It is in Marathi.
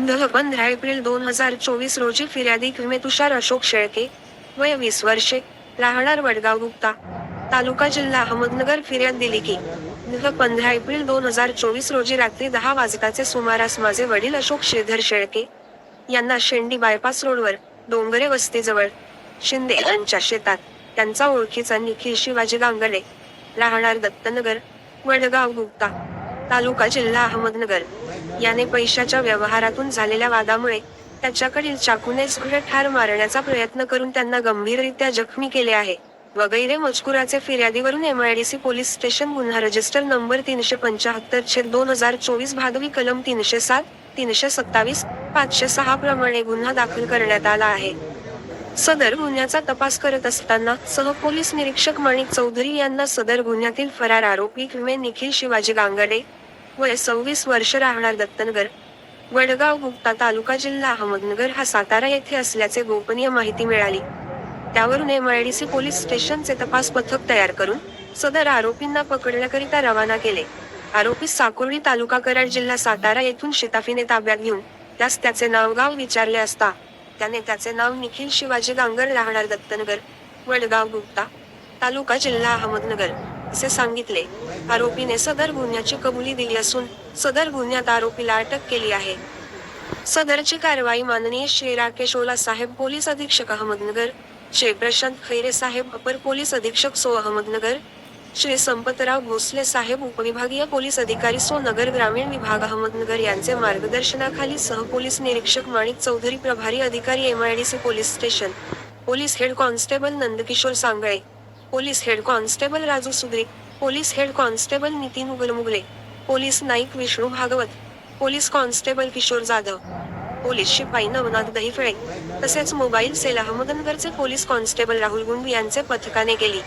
दह पंधरा एप्रिल दोन हजार चोवीस रोजी फिर्यादी विमे तुषार अशोक शेळके वय वीस वर्षे राहणार वडगाव गुप्ता तालुका जिल्हा अहमदनगर फिर्याद दिली की दह पंधरा एप्रिल दोन हजार चोवीस रोजी रात्री दहा वाजताचे सुमारास माझे वडील अशोक श्रीधर शेळके यांना शेंडी बायपास रोडवर डोंगरे वस्तीजवळ शिंदे यांच्या शेतात त्यांचा ओळखीचा निखिल शिवाजी गांगडे राहणार दत्तनगर वडगाव गुप्ता तालुका जिल्हा अहमदनगर. याने पैशाच्या व्यवहारातून झालेल्या वादामुळे त्याच्याकडील चाकूनेच ठार मारण्याचा प्रयत्न करून त्यांना गंभीररित्या जखमी केले आहे. वगैरे मजकुराचे फिर्यादीवरून एमआयडीसी पोलीस स्टेशन गुन्हा रजिस्टर नंबर तीनशे पंचाहत्तर छेद दोन हजार चोवीस भादवी कलम तीनशे सात तीनशे सत्तावीस पाचशे सहा प्रमाणे गुन्हा दाखल करण्यात आला आहे. सदर गुन्ह्याचा तपास करत असताना सह पोलीस निरीक्षक माणिक चौधरी यांना सदर गुन्ह्यातील फरार आरोपी विमे निखिल शिवाजी गांगडे वय सव्वीस वर्ष राहणार दत्तनगर वडगाव गुप्ता तालुका जिल्हा अहमदनगर हा सातारा येथे असल्याचे गोपनीय माहिती मिळाली. त्यावरून एमआयडीसी पोलीस स्टेशनचे तपास पथक तयार करून सदर आरोपींना पकडण्याकरिता रवाना केले. आरोपी साकोर्डी तालुका कराड जिल्हा सातारा येथून शिताफीने ताब्यात घेऊन त्यास त्याचे नावगाव विचारले असता त्याने त्याचे नाव निखिल शिवाजी गांगर राहणार दत्तनगर वडगाव गुप्ता तालुका जिल्हा अहमदनगर असे सांगितले. आरोपीने सदर गुन्ह्याची कबुली दिली असून सदर गुन्ह्यात आरोपीला अटक केली आहे. सदरची कारवाई माननीय श्री राकेश ओला साहेब पोलीस अधीक्षक अहमदनगर श्री प्रशांत खैरे साहेब अपर पोलीस अधीक्षक सो अहमदनगर श्री संपतराव भोसले साहेब उपविभागीय पोलीस अधिकारी सो नगर ग्रामीण विभाग अहमदनगर यांचे मार्गदर्शनाखाली सहपोलीस निरीक्षक माणिक चौधरी प्रभारी अधिकारी MIDC police station. Police head constable Nandkishor Sangle. Police head constable Raju Sudrik police head constable Nitin Ugalmugale. Police Naik Vishnu Bhagwat. Police constable Kishor Jadhav. Police शिपाई नवनाथ दहिफळे. तसेच मोबाईल सेल अहमदनगरचे पोलीस कॉन्स्टेबल राहुल गुंड यांचे पथकाने केली.